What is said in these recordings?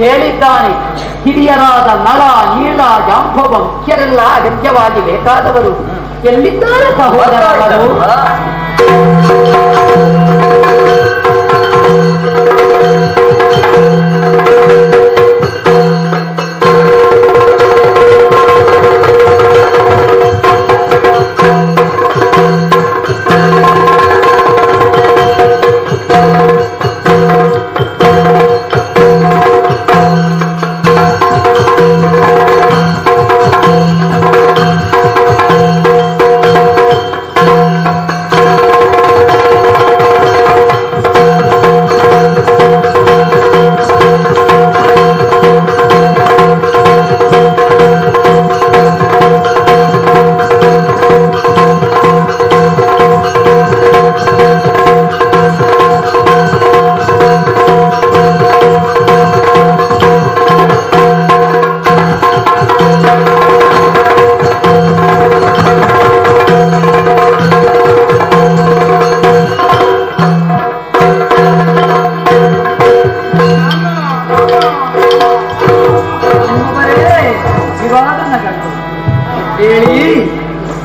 ಹೇಳಿದ್ದಾನೆ. ಹಿರಿಯರಾದ ನಳ ನೀಳ ಜಾಂಬವ ಮುಖ್ಯರೆಲ್ಲ ಅಗತ್ಯವಾಗಿ ಬೇಕಾದವರು. ಎಲ್ಲಿದ್ದಾರೆ ಸಹೋದರರು?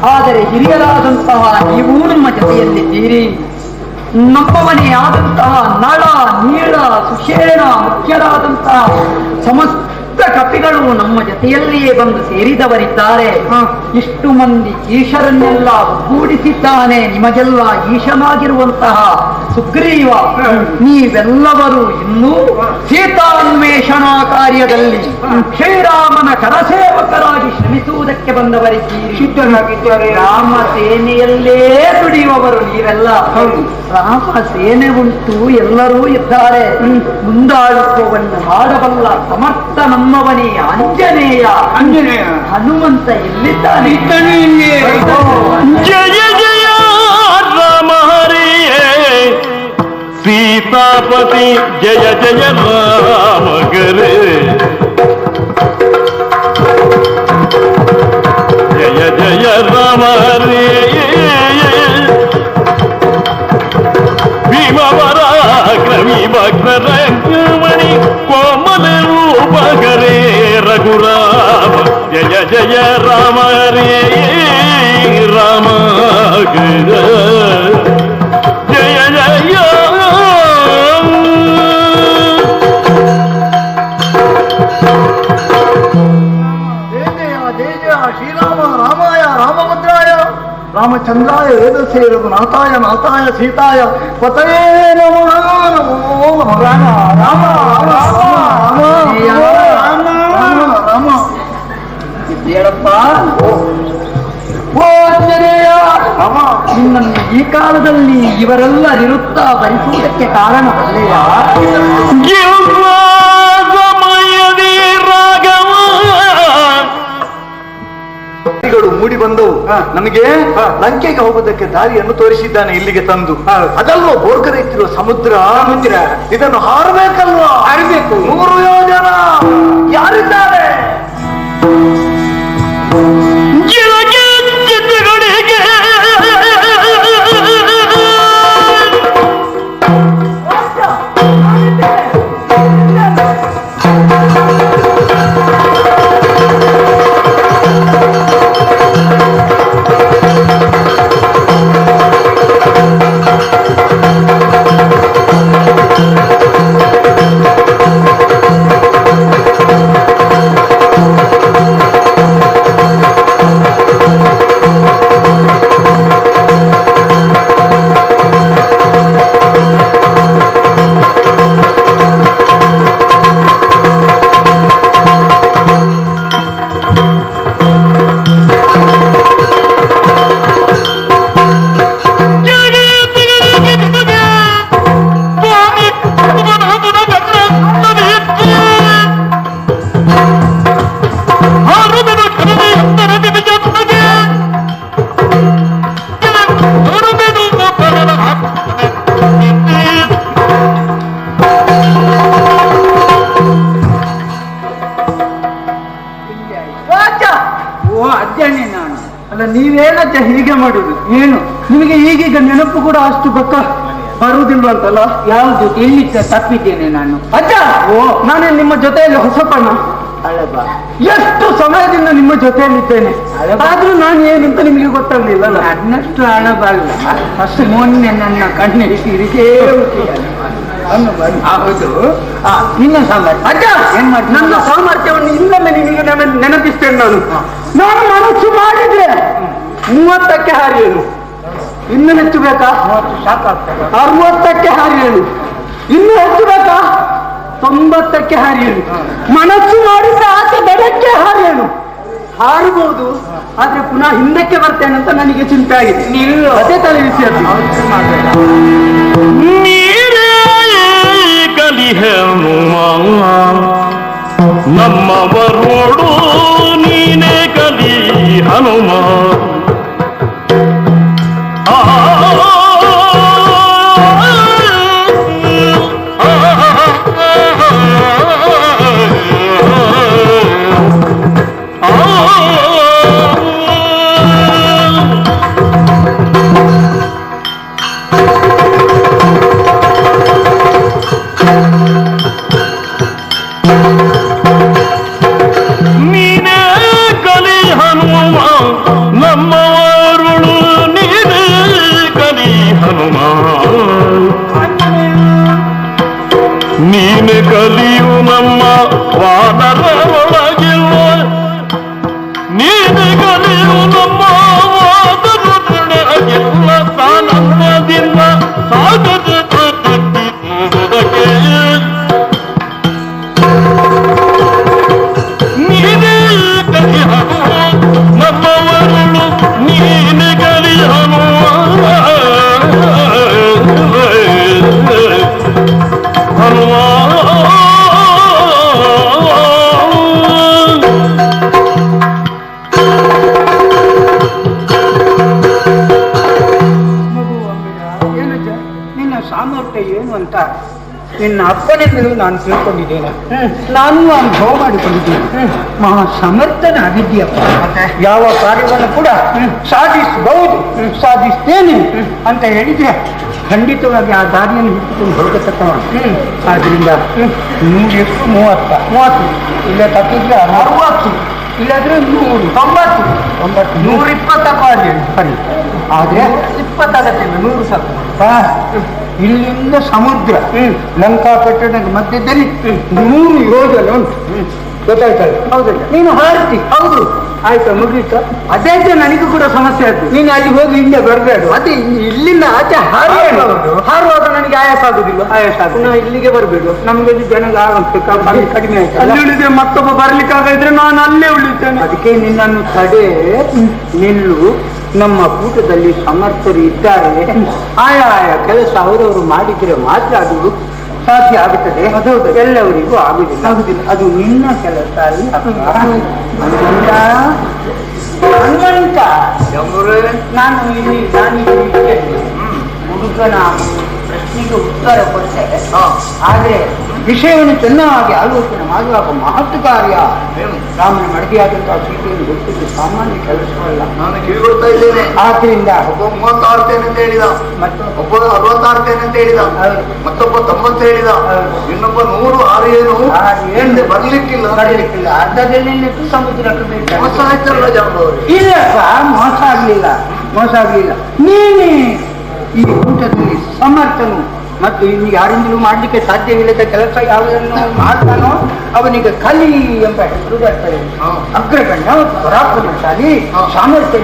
ಆದರೆ ಹಿರಿಯರಾದಂತಹ ನೀವು ನಮ್ಮ ಜೊತೆಯಲ್ಲಿದ್ದೀರಿ ನಮ್ಮವನೇ ಆದಂತಹ ನಳ ನೀಳ ಸುಷೇಣ ಮುಖ್ಯರಾದಂತಹ ಸಮಸ್ತ ಕಪಿಗಳು ನಮ್ಮ ಜೊತೆಯಲ್ಲಿಯೇ ಬಂದು ಸೇರಿದವರಿದ್ದಾರೆ. ಇಷ್ಟು ಮಂದಿ ಈಶರನ್ನೆಲ್ಲ ಒಗ್ಗೂಡಿಸಿದ್ದಾನೆ ನಿಮಗೆಲ್ಲ ಈಶನಾಗಿರುವಂತಹ ಸುಗ್ರೀವ ನೀವೆಲ್ಲವರು ಇನ್ನೂ ಸೀತಾನ್ವೇಷಣಾ ಕಾರ್ಯದಲ್ಲಿ ಶ್ರೀರಾಮನ ಕರಸೇವಕರಾಗಿ ಶ್ರಮಿಸುವುದಕ್ಕೆ ಬಂದವರಿದ್ದೀರಿ. ಸಿದ್ಧರಾಗಿದ್ದಾರೆ ರಾಮ ಸೇನೆಯಲ್ಲೇ ದುಡಿಯುವವರು ನೀವೆಲ್ಲ. ರಾಮ ಸೇನೆ ಉಂಟು ಎಲ್ಲರೂ ಇದ್ದಾರೆ. ಮುಂದಾಳುತ್ವವನ್ನು ಮಾಡಬಲ್ಲ ಸಮರ್ಥ ನಮ್ಮವನೇ ಆಂಜನೇಯ. ಆಂಜನೇಯ. ಹನುಮಂತ ಎಲ್ಲಿದ್ದಾನೆ? సీతాపతి జయ జయ రామగరే జయ జయ రామ హరే రంగమణి కోమల రూపగరే రఘురామ జయ జయ రామ రే రామ ರಾಮಚಂದ್ರಾಯ ವೇದಸೇ ರಘುನಾಥಾಯ ನಾಥಾಯ ಸೀತಾಯ ಪತಯೇ ನಮಃ ನಮೋ ನಮಃ ರಾಮ ರಾಮ ರಾಮ ರಾಮ ರಾಮ ಹೇಳಪ್ಪ ನಿನ್ನನ್ನು ಈ ಕಾಲದಲ್ಲಿ ಇವರೆಲ್ಲ ನಿರುತ್ತಾ ಭರಿಸುವುದಕ್ಕೆ ಕಾರಣವಲ್ಲೆಯ ಗಳು ಮೂಡಿ ಬಂದವು. ನಮಗೆ ಲಂಕೆಗೆ ಹೋಗುವುದಕ್ಕೆ ದಾರಿಯನ್ನು ತೋರಿಸಿದ್ದಾನೆ ಇಲ್ಲಿಗೆ ತಂದು. ಅದಲ್ವೋ ಬೋರ್ಗರೆತ್ತಿರುವ ಸಮುದ್ರ ಮಂದಿರ? ಇದನ್ನು ಹಾರಬೇಕಲ್ವಾ? ಹಾರಬೇಕು. ನೂರು ಯೋಜನ. ಯಾರಿದ್ದಾರೆ? ನಾನು ಅಲ್ಲ ಹೀಗೆ ಮಾಡುದು? ಏನು? ನಿಮಗೆ ಈಗೀಗ ನೆನಪು ಕೂಡ ಅಷ್ಟು ಗೊತ್ತ? ಬರುವುದಿಲ್ಲ ಅಂತಲ್ಲ? ಯಾವುದು ಎಲ್ಲಿ ತಪ್ಪಿದ್ದೇನೆ ನಾನು? ಅಜ್ಜ! ಓ. ನಾನು ನಿಮ್ಮ ಜೊತೆಯಲ್ಲಿ ಹೊಸಪಣ್ಣ ಎಷ್ಟು ಸಮಯದಿಂದ ನಿಮ್ಮ ಜೊತೆಯಲ್ಲಿದ್ದೇನೆ? ಆದ್ರೂ ನಾನು ಏನಂತ ನಿಮಗೆ ಗೊತ್ತಾಗ್ಲಿಲ್ಲ ಅನ್ನಷ್ಟು ಅಳಬಲ್ಲ ಅಷ್ಟು ಮೊನ್ನೆ ನನ್ನ ಕಣ್ಣಿರಿಸಿ ಹೌದು. ನಿನ್ನ ಸಾಮರ್ಥ್ಯ ಅಜ್ಜ ಏನ್ ಮಾಡಿ ನನ್ನ ಸಾಮರ್ಥ್ಯವನ್ನು ಇನ್ನೆಲ್ಲ ನಿಮಗೆ ನೆನ- ನೆನಪಿಸ್ತೇನೆ ನಾನು. ನಾನು ಮನಸ್ಸು ಮಾಡಿದ್ರೆ ಮೂವತ್ತಕ್ಕೆ ಹಾರಿಯೇನು. ಇನ್ನು ಹೆಚ್ಚು ಬೇಕಾ? ಸಾಕಾಗ್ತದೆ ಅರವತ್ತಕ್ಕೆ ಹಾರಿಯೇನು. ಇನ್ನು ಹೆಚ್ಚು ಬೇಕಾ? ತೊಂಬತ್ತಕ್ಕೆ ಹಾರಿಯೇನು. ಮನಸ್ಸು ಮಾಡಿದ್ರೆ ಆಚೆ ಬೆಳಕ್ಕೆ ಹಾರಿಯೇನು. ಹಾರಬಹುದು ಆದ್ರೆ ಪುನಃ ಹಿಂದಕ್ಕೆ ಬರ್ತೇನೆ ಅಂತ ನನಗೆ ಚಿಂತೆ ಆಗಿದೆ. ನೀವು ಅದೇ ತಲೆ ವಿಷಯ ಕಲಿಹೆನು ನಮ್ಮವರೋಡು ನೀನೇ ಕಲಿ ಹನುಮ ಹನುಮ ಅಂತ ನಿನ್ನ ಅಪ್ಪನಿಂದಲೂ ನಾನು ತಿಳ್ಕೊಂಡಿದ್ದೇನೆ. ನಾನು ಅನುಭವ ಮಾಡಿಕೊಂಡಿದ್ದೇನೆ. ಮಹಾ ಸಮರ್ಥನ ಆಗಿದ್ದೀಯಪ್ಪ ಯಾವ ಕಾರ್ಯವನ್ನು ಕೂಡ ಸಾಧಿಸಬಹುದು, ಸಾಧಿಸ್ತೇನೆ ಅಂತ ಹೇಳಿದ್ರೆ ಖಂಡಿತವಾಗಿ ಆ ದಾರಿಯನ್ನು ಹಿಡಿದುಕೊಂಡು ಹೋಗತಕ್ಕವ ಆದ್ರಿಂದ ನೂರು ಎಷ್ಟು? ಮೂವತ್ತ. ಮೂವತ್ತು. ಇಲ್ಲ ತಪ್ಪಿದ್ರೆ ಅರವತ್ತು. ಇಲ್ಲಾದ್ರೆ ನೂರು. ತೊಂಬತ್ತು. ತೊಂಬತ್ತು. ನೂರಿಪ್ಪತ್ತಪ್ಪ ಇಪ್ಪತ್ತಕ್ಕೆ ಸರಿ. ಆದ್ರೆ ಇಪ್ಪತ್ತಾಗತ್ತಿಲ್ಲ ನೂರು ಸಾಕು. ಇಲ್ಲಿಂದ ಸಮುದ್ರ ಲಂಕಾ ಪಟ್ಟಣದ ಮಧ್ಯದಲ್ಲಿ ಮೂರು ಯೋಜನೆ ಉಂಟು. ಗೊತ್ತಾಯ್ತಲ್ಲ ಹೌದಲ್ಲ. ನೀನು ಹಾರ್ತಿ. ಹೌದು. ಆಯ್ತಾ ಮುಗಿತ? ಅದೇ ನನಗೂ ಕೂಡ ಸಮಸ್ಯೆ ಆಯ್ತು ನೀನು ಅಲ್ಲಿ ಹೋಗಿ ಹಿಂದೆ ಬರಬೇಡ. ಅದೇ ಇಲ್ಲಿಂದ ಆಚೆ ಹಾರುವಾಗ ಹಾರುವಾಗ ನನಗೆ ಆಯಾಸ ಆಗುದಿಲ್ಲ. ಆಯಾಸ ಪುನಃ ಇಲ್ಲಿಗೆ ಬರಬೇಡ. ನಮ್ಗೆ ಜನಗ ಆಗುತ್ತೆ ಕಡಿಮೆ ಆಯ್ತು ಅಲ್ಲಿ ಉಳಿದ್ರೆ ಮತ್ತೊಬ್ಬ ಬರ್ಲಿಕ್ಕಾಗಿದ್ರೆ ನಾನು ಅಲ್ಲೇ ಉಳಿತೇನೆ ಅದಕ್ಕೆ ನಿನ್ನನ್ನು ತಡೆ ನಿಲ್ಲು. ನಮ್ಮ ಕೂಟದಲ್ಲಿ ಸಮರ್ಥರು ಇದ್ದಾರೆ. ಆಯಾ ಆಯಾ ಕೆಲಸ ಅವರವರು ಮಾಡಿದ್ರೆ ಮಾತ್ರ ಅದು ಸಾಧ್ಯ ಆಗುತ್ತದೆ. ಅದು ಎಲ್ಲವರಿಗೂ ಆಗುದಿಲ್ಲ ಆಗುದಿಲ್ಲ ಅದು ನಿನ್ನ ಕೆಲಸ ಅಲ್ಲ. ಹನುಮಂತ ನಾನು ಇಲ್ಲಿ ನಾನು. ಹುಡುಗನ ಪ್ರಶ್ನೆಗೆ ಉತ್ತರ ಕೊಡ್ತೇನೆ ಆದ್ರೆ ವಿಷಯವನ್ನು ಚೆನ್ನಾಗಿ ಆಲೋಚನೆ ಮಾಡುವಾಗ ಮಹತ್ವ ಕಾರ್ಯ ರಾಮನ ಮಡದಿಯಾದಂತಹ ಸೀತೆಯನ್ನು ಗೊತ್ತಿದ್ದು ಸಾಮಾನ್ಯ ಕೆಲಸವಲ್ಲ. ನಾನು ಕಿವಿಗೊಳ್ತಾ ಇದ್ದೇನೆ. ಆದ್ರಿಂದ ಒಬ್ಬ ಮೂವತ್ತಾರ್ತೇನೆ ಅಂತ ಹೇಳಿದ. ಮತ್ತೊಬ್ಬ ಒಬ್ಬ ಅರವತ್ತಾರ್ತೇನೆ ಅಂತ ಹೇಳಿದ. ಮತ್ತೊಬ್ಬ ತೊಂಬತ್ತು ಹೇಳಿದ. ಇನ್ನೊಬ್ಬ ನೂರು ಆರು ಏನು? ಏನು? ಬರ್ಲಿಕ್ಕಿಲ್ಲ ನಡೀಲಿಕ್ಕಿಲ್ಲ ಅರ್ಧದಲ್ಲಿ ಸಮುದ್ರ ಮೋಸ ಆಯ್ತಲ್ಲ ಜಾಂಬವರು ಇಲ್ಲಪ್ಪ ಮೋಸ ಆಗ್ಲಿಲ್ಲ. ಮೋಸ ಆಗ್ಲಿಲ್ಲ. ನೀನೇ ಈ ಊಟದಲ್ಲಿ ಸಮರ್ಥನು. ಮತ್ತು ಇನ್ನು ಯಾರಿಂದಲೂ ಮಾಡ್ಲಿಕ್ಕೆ ಸಾಧ್ಯವಿಲ್ಲದ ಕೆಲಸ ಯಾವುದನ್ನು ಮಾಡ್ತಾನೋ ಅವನಿಗೆ ಕಲಿ ಎಂಬ ಹೆಸರು ಬರ್ತದೆ. ಅಗ್ರಗಣ್ಯ ಪರಾಕ್ರಮಶಾಲಿ. ಸಾಮರ್ಥ್ಯ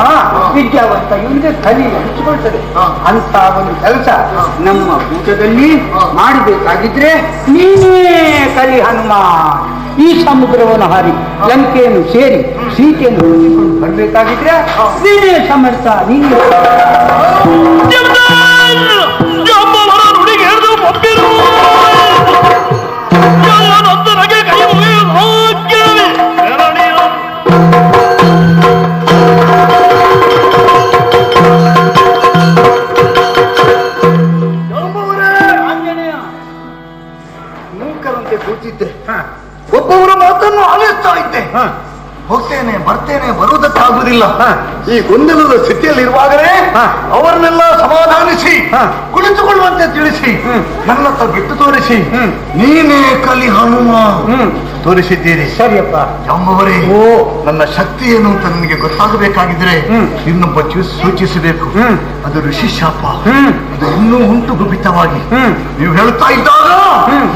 ಹಾ. ವಿದ್ಯಾವಂತ ಇವನಿಗೆ ಕಲಿ ಹಂಚಿಕೊಳ್ತದೆ. ಅಂತ ಒಂದು ಕೆಲಸ ನಮ್ಮ ಊಟದಲ್ಲಿ. ಮಾಡಬೇಕಾಗಿದ್ರೆ ನೀನೇ ಕಲಿ ಹನುಮ ಈ ಸಮುದ್ರವನ್ನು ಹಾರಿ ಲಂಕೆಯನ್ನು ಸೇರಿ ಸೀತೆಯನ್ನು ಬರಬೇಕಾಗಿದ್ರೆ ನೀನೇ ಸಮರ್ಥ ನೀನೇ ಮಾತನ್ನು ಆಲಿಸ್ತಾ ಇದ್ದೆ ಹೋಗ್ತೇನೆ ಬರ್ತೇನೆ ಬರುವುದಕ್ಕಾಗುವುದಿಲ್ಲ. ಈ ಗೊಂದಲದ ಸ್ಥಿತಿಯಲ್ಲಿ ಇರುವಾಗಲೇ ಹಾ. ಅವರನ್ನೆಲ್ಲ ಸಮಾಧಾನಿಸಿ. ಕುಳಿತುಕೊಳ್ಳುವಂತೆ ತಿಳಿಸಿ ನನ್ನ ನನ್ನತ್ತ ಬಿಟ್ಟು ತೋರಿಸಿ ನೀನೇ ಕಲಿ ಹನುಮ ತೋರಿಸಿದ್ದೀರಿ ಸರಿಯಪ್ಪ ಎಂಬವರೇ ಓ. ನನ್ನ ಶಕ್ತಿ ಏನು ಅಂತ ನನಗೆ ಗೊತ್ತಾಗಬೇಕಾಗಿದ್ರೆ. ಇನ್ನೊಬ್ಬ ಸೂಚಿಸಬೇಕು ಅದು ಋಷಿ ಶಾಪ. ಅದು ಇನ್ನೂ ಉಂಟು ಗುಪಿತವಾಗಿ. ನೀವು ಹೇಳ್ತಾ ಇದ್ದಾಗ.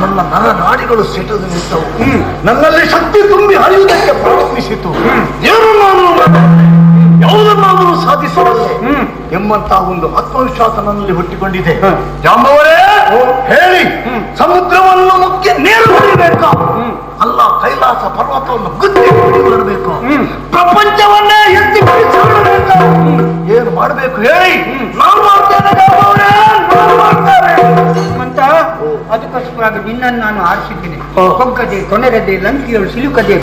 ನನ್ನ ನರ ನಾಡಿಗಳು ಸೆಟದು ನಿಂತವು. ನನ್ನಲ್ಲಿ ಶಕ್ತಿ ತುಂಬಿ ಹರಿಯುವುದಕ್ಕೆ ಪ್ರಾರಂಭಿಸಿತು. ನಾನು ಯಾವುದನ್ನಾದರೂ ಸಾಧಿಸಬಲ್ಲೆ? ಎಂಬಂತ ಎಂಬಂತಹ ಒಂದು ಆತ್ಮವಿಶ್ವಾಸ ನನ್ನಲ್ಲಿ ಹುಟ್ಟಿಕೊಂಡಿದೆ. ಜಾಂಬವರೇ ಹೇಳಿ. ಸಮುದ್ರವನ್ನು ಮುಖ್ಯ ನೇರ ಹೊಡಿಬೇಕು. ಅಲ್ಲ ಕೈಲಾಸ ಪರ್ವತವನ್ನು ಗುದ್ದಿ ಹೊಡಿಬರಬೇಕು. ಪ್ರಪಂಚವನ್ನೇ ಎತ್ತಿ ಏನು ಮಾಡಬೇಕು ಹೇಳಿ? ನಾನು ಅದಕ್ಕೋಸ್ಕರ ನಿನ್ನನ್ನು ನಾನು ಆರಿಸಿದ್ದೇನೆ ಓ. ಕೊಕ್ಕದೆ ಕೊನೆರದೆ ಲಂಕಿಗಳು ಸಿಲುಕದೆ